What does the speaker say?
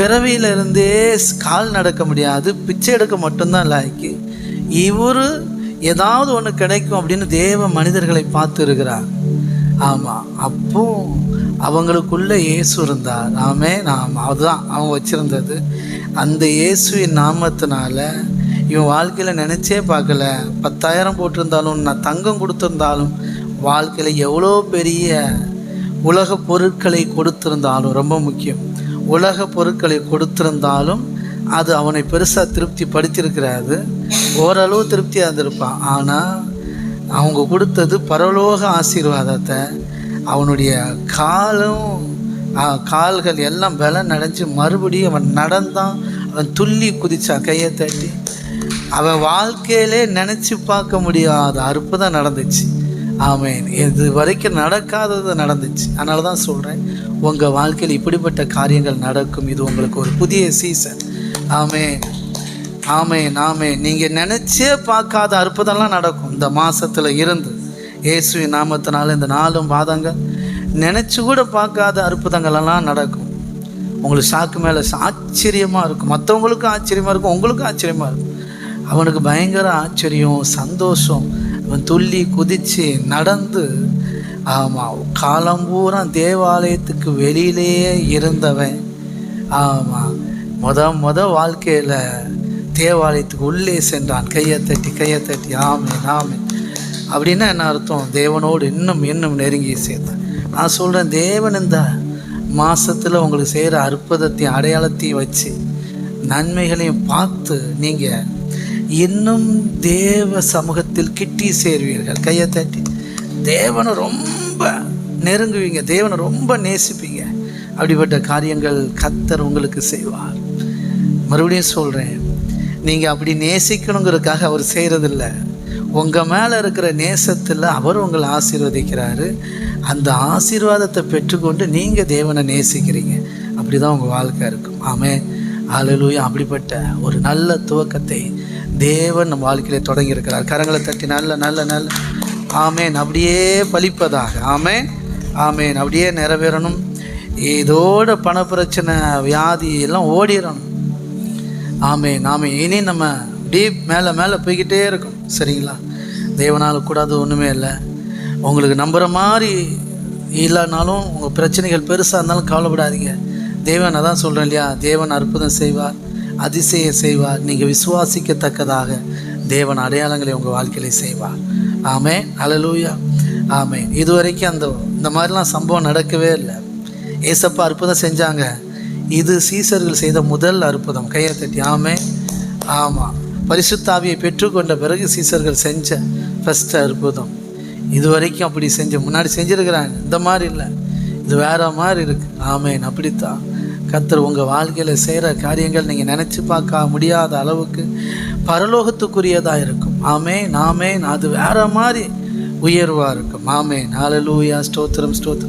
பிறவியிலிருந்தே கால் நடக்க முடியாது பிச்சை எடுக்க மட்டும்தான் லாய்க்கு இவர் ஏதாவது ஒன்று கிடைக்கும் அப்படின்னு தேவ மனிதர்களை பார்த்து இருக்கிறார் ஆமாம் அப்போ அவங்களுக்குள்ள இயேசு இருந்தார். ஆமே நாம் அதுதான் அவங்க வச்சுருந்தது. அந்த இயேசுவின் நாமத்தினால இவன் வாழ்க்கையில் நினச்சே பார்க்கல. பத்தாயிரம் போட்டிருந்தாலும் நான் தங்கம் கொடுத்துருந்தாலும் வாழ்க்கையில் எவ்வளோ பெரிய உலக பொருட்களை கொடுத்திருந்தாலும் ரொம்ப முக்கியம். உலக பொருட்களை கொடுத்திருந்தாலும் அது அவனை பெருசாக திருப்தி படுத்திருக்கிறாது ஓரளவு திருப்தியாக இருந்திருப்பான். ஆனால் அவங்க கொடுத்தது பரலோக ஆசீர்வாதத்தை அவனுடைய காலும் கால்கள் எல்லாம் பலம் நடைஞ்சு மறுபடியும் அவன் நடந்தான். அவன் துள்ளி குதித்தான் கையை தட்டி. அவன் வாழ்க்கையிலே நினச்சி பார்க்க முடியாத அற்புதம் நடந்துச்சு. ஆமேன். இது வரைக்கும் நடக்காதது நடந்துச்சு. அதனால தான் சொல்கிறேன் உங்கள் வாழ்க்கையில் இப்படிப்பட்ட காரியங்கள் நடக்கும். இது உங்களுக்கு ஒரு புதிய சீசன் ஆமே ஆமே நாமே நீங்கள் நினச்சே பார்க்காத அற்புதம்லாம் நடக்கும். இந்த மாதத்தில் இருந்து இயேசுவின் நாமத்தினால இந்த நாலும் பாதங்கள் நினச்சி கூட பார்க்காத அற்புதங்களெல்லாம் நடக்கும். உங்களுக்கு சாக்கு மேலே ஆச்சரியமாக இருக்கும். மற்றவங்களுக்கும் ஆச்சரியமாக இருக்கும். உங்களுக்கும் ஆச்சரியமாக இருக்கும். அவனுக்கு பயங்கர ஆச்சரியம் சந்தோஷம். இவன் துள்ளி குதித்து நடந்து ஆமாம் காலம்பூரா தேவாலயத்துக்கு வெளியிலேயே இருந்தவன். ஆமாம் முத முத வாழ்க்கையில் தேவாலயத்துக்கு உள்ளே சென்றான். கையை தட்டி கையை தட்டி ஆமே ஆமே அப்படின்னா என்ன அர்த்தம்? தேவனோடு இன்னும் இன்னும் நெருங்கி சேர்த்தான் நான் சொல்கிறேன் தேவன் இந்த மாதத்தில் உங்களுக்கு செய்கிற அற்புதத்தையும் அடையாளத்தையும் வச்சு நன்மைகளையும் பார்த்து நீங்கள் இன்னும் தேவ சமூகத்தில் கிட்டி சேர்வீர்கள். கையை தட்டி. தேவனை ரொம்ப நெருங்குவீங்க. தேவனை ரொம்ப நேசிப்பீங்க. அப்படிப்பட்ட காரியங்கள் கத்தர் உங்களுக்கு செய்வார். மறுபடியும் சொல்கிறேன் நீங்கள் அப்படி நேசிக்கணுங்கிறதுக்காக அவர் செய்கிறதில்ல உங்கள் மேலே இருக்கிற நேசத்தில் அவர் உங்களை ஆசீர்வதிக்கிறாரு. அந்த ஆசீர்வாதத்தை பெற்றுக்கொண்டு நீங்கள் தேவனை நேசிக்கிறீங்க. அப்படி தான் உங்கள் வாழ்க்கை இருக்கும். ஆமாம் அலலூயா அப்படிப்பட்ட ஒரு நல்ல துவக்கத்தை தேவன் நம்ம வாழ்க்கையில தொடங்கி இருக்கிறார் கரங்களை தட்டி நல்ல நல்ல நல்ல. ஆமேன். அப்படியே பலிப்பதாக. ஆமேன். ஆமேன். அப்படியே நிறைவேறணும். இதோட பணப்பிரச்சனை வியாதி எல்லாம் ஓடிடணும் ஆமே நாம இனி நம்ம டீப் மேலே மேலே போய்கிட்டே இருக்கும் சரிங்களா? தேவனால் கூடாது ஒன்றுமே இல்லை. உங்களுக்கு நம்புகிற மாதிரி இல்லைனாலும் உங்கள் பிரச்சனைகள் பெருசாக இருந்தாலும் கவலைப்படாதீங்க. தேவன் அதான் சொல்கிறேன் இல்லையா? தேவன் அற்புதம் செய்வார் அதிசயம் செய்வார். நீங்கள் விசுவாசிக்கத்தக்கதாக தேவன் அடையாளங்களை உங்கள் வாழ்க்கையில் செய்வார். ஆமே அலலூயா ஆமே இதுவரைக்கும் அந்த இந்த மாதிரிலாம் சம்பவம் நடக்கவே இல்லை. ஏசப்பா அற்புதம் செஞ்சாங்க. இது சீசர்கள் செய்த முதல் அற்புதம். கையை தட்டி. ஆமே. ஆமாம் பரிசுத்தாவியை பெற்றுக்கொண்ட பிறகு சீசர்கள் செஞ்ச ஃபஸ்ட் அற்புதம். இது வரைக்கும் அப்படி செஞ்ச முன்னாடி செஞ்சுருக்கிறாங்க. இந்த மாதிரி இல்லை. இது வேற மாதிரி இருக்கு. ஆமேன். அப்படித்தான். கத்தர் உங்கள் வாழ்க்கையில் செய்கிற காரியங்கள் நீங்கள் நினச்சி பார்க்க முடியாத அளவுக்கு பரலோகத்துக்குரியதாக இருக்கும். ஆமே நாமே அது வேற மாதிரி உயர்வாக இருக்கும். ஆமே நாலலூயா ஸ்தோத்திரம் ஸ்தோத்திரம்.